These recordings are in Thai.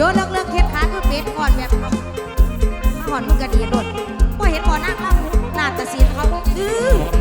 โยนเลือกเลือกเฮ็ดขาคือเป็ดก่อนแบบมาหอนมึงกระดีรถพอเห็นบ่อนั่งเล่าหน้าตะสีเขาคือ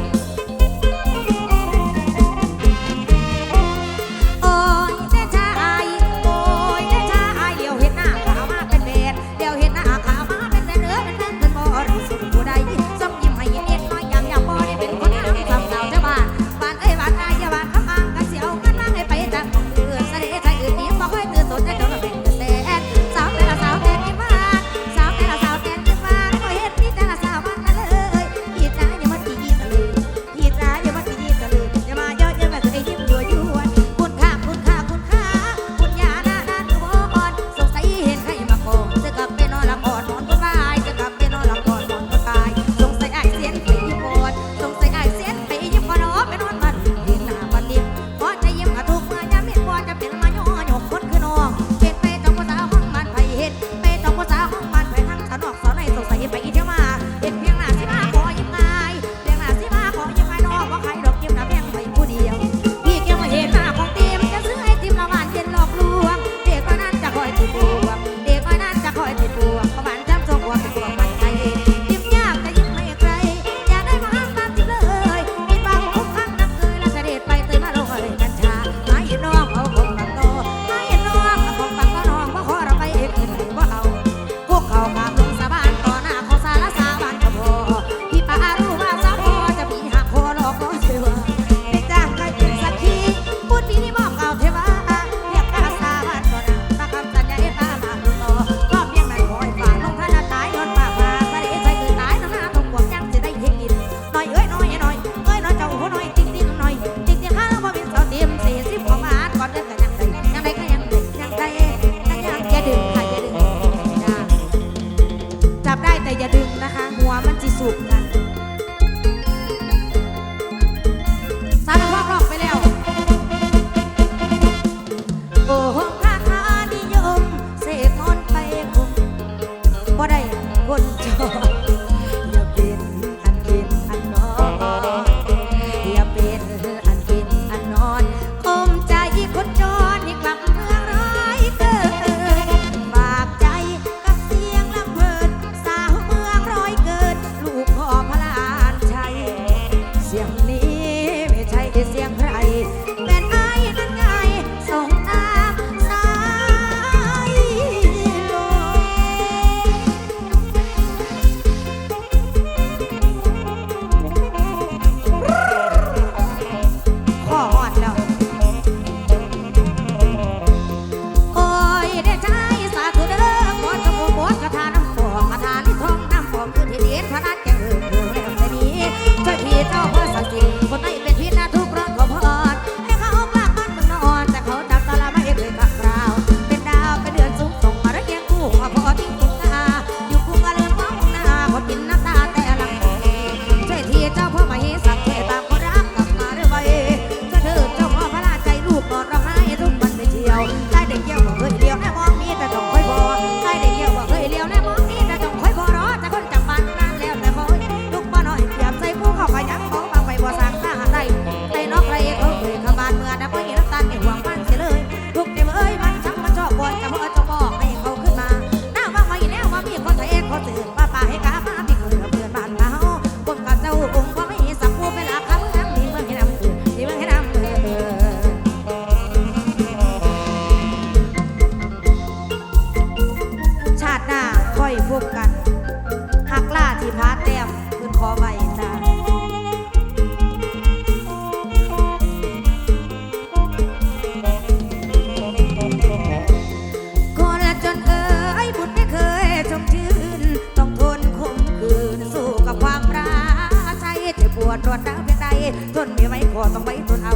ทนไม่ไหวขอต้องไว้ทนเอา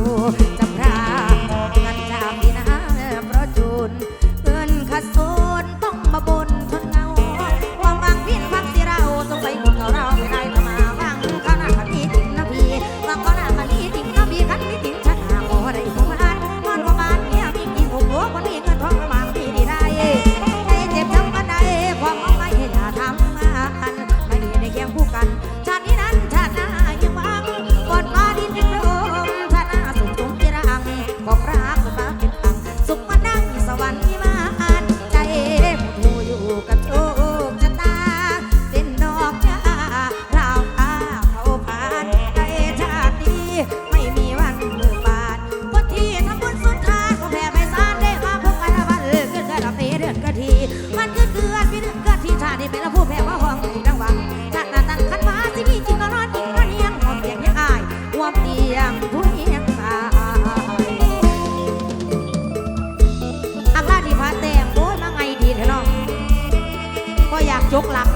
จะ chốt lắm.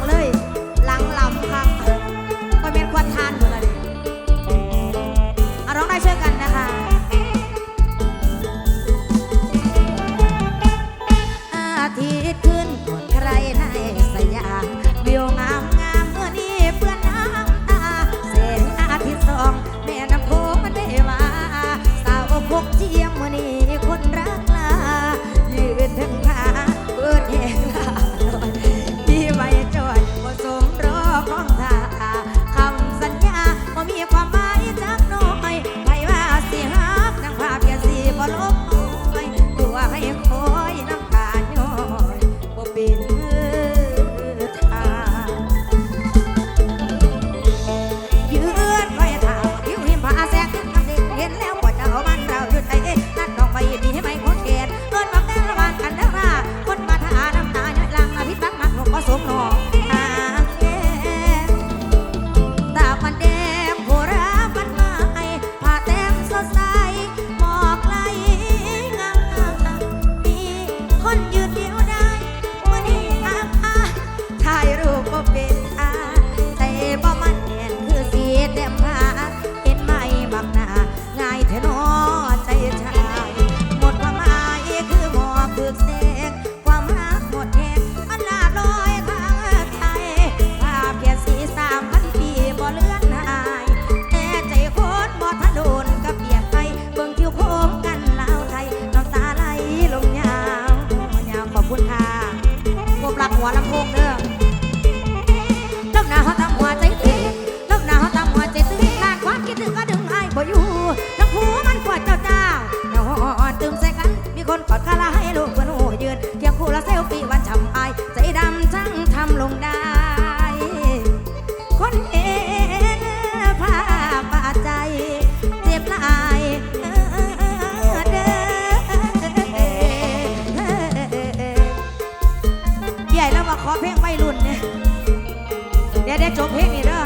ได้จบเพลงนี้เด้อ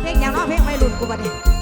เพลงอย่างน้อเพลงไม่หลุดกูบัดนี้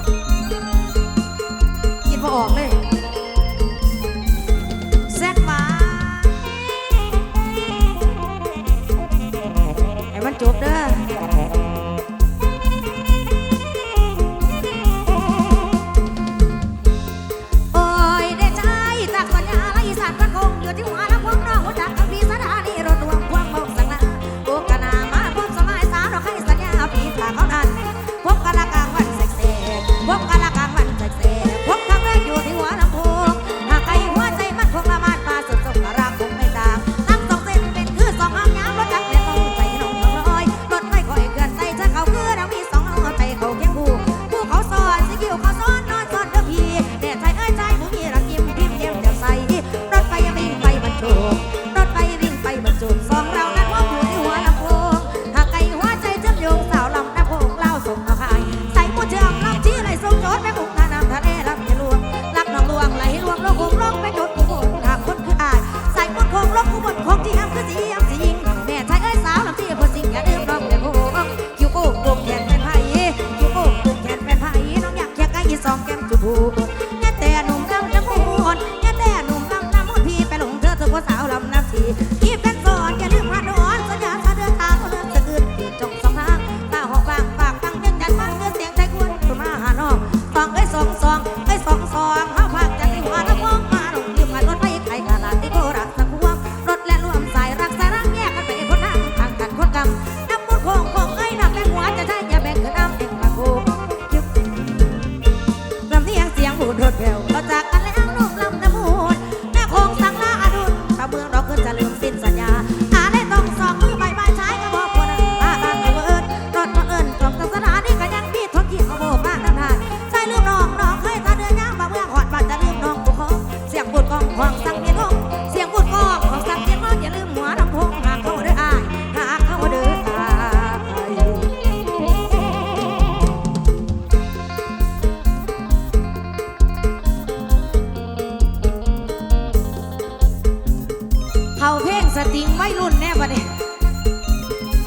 ติงไม่รุ่นแน่บัดนี้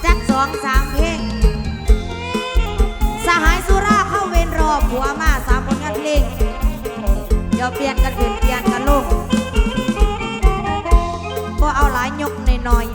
จักสองสามเพลง สหายสุราเข้าเวรรอผัวมาสามคนกันเพลง เดี๋ยวเปลี่ยนกันขึ้นเปลี่ยนกันลงก็เอาหลายยกในน้อย